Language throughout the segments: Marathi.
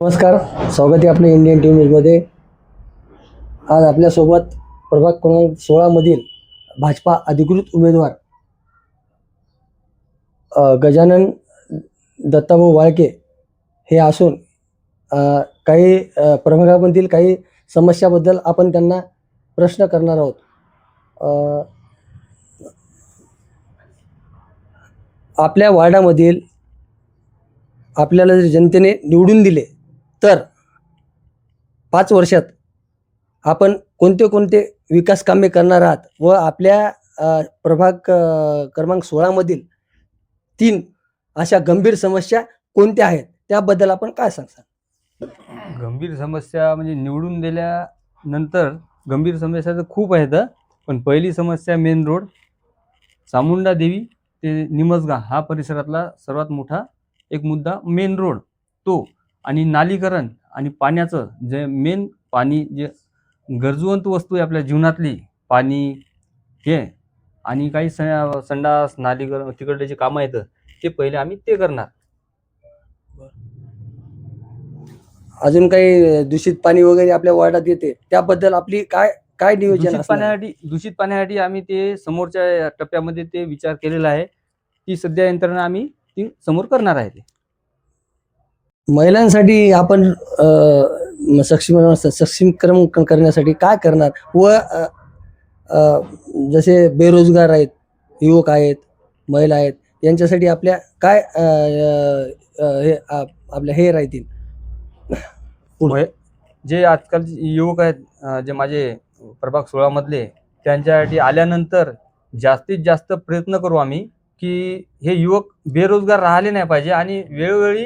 नमस्कार स्वागत आहे आपल्या इंडियन टीम न्यूजमध्ये आज आपल्यासोबत प्रभाग क्रमांक सोळामधील भाजपा अधिकृत उमेदवार गजानन दत्ताभाऊ वाळके हे असून काही प्रभागामधील काही समस्याबद्दल आपण त्यांना प्रश्न करणार आहोत. आपल्या वार्डामधील आपल्याला जर जनतेने निवडून दिले तर पाच वर्षात आपण कोणते कोणते विकास कामे करणार आहात व आपल्या प्रभाग क्रमांक सोळामधील तीन अशा गंभीर समस्या कोणत्या आहेत? त्याबद्दल आपण काय सांगता गंभीर समस्या म्हणजे निवडून दिल्यानंतर गंभीर समस्या तर खूप आहेत पण पहिली समस्या मेन रोड चामुंडा देवी ते निमजगा हा परिसरातला सर्वात मोठा एक मुद्दा मेन रोड. तो आणि नालीकरण आणि पाण्याचं जे मेन पाणी जे गरजवंत वस्तू आहे आपल्या जीवनातली पाणी हे आणि काही स संडास नालीकरण तिकडले जे कामं आहेत ते पहिले आम्ही ते करणार. अजून काही दूषित पाणी वगैरे आपल्या वार्डात येते त्याबद्दल आपली काय काय नियोजन दूषित असणार? आहे? पाण्यासाठी दूषित पाण्यासाठी आम्ही ते समोरच्या टप्प्यामध्ये ते विचार केलेला आहे ती सध्या यंत्रणा आम्ही ती समोर करणार आहे ते. महिलांसाठी आपण सक्षम सक्षमीकरण करण्यासाठी काय करणार? व जसे बेरोजगार आहेत युवक आहेत महिला आहेत यांच्यासाठी आपल्या काय हे आपल्या हे राहतील? पुढे. जे आजकाल युवक आहेत जे माझे प्रभाग सोळामधले त्यांच्यासाठी आल्यानंतर जास्तीत जास्त प्रयत्न करू आम्ही की हे युवक बेरोजगार राहिले नाही पाहिजे आणि वेळोवेळी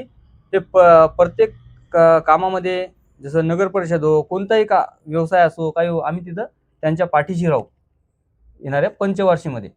ते प प्रत्येक कामामध्ये जसं नगर परिषद हो कोणताही का व्यवसाय असो काही हो आम्ही तिथं त्यांच्या पाठीशी राहू. येणाऱ्या पंचवार्षिकमध्ये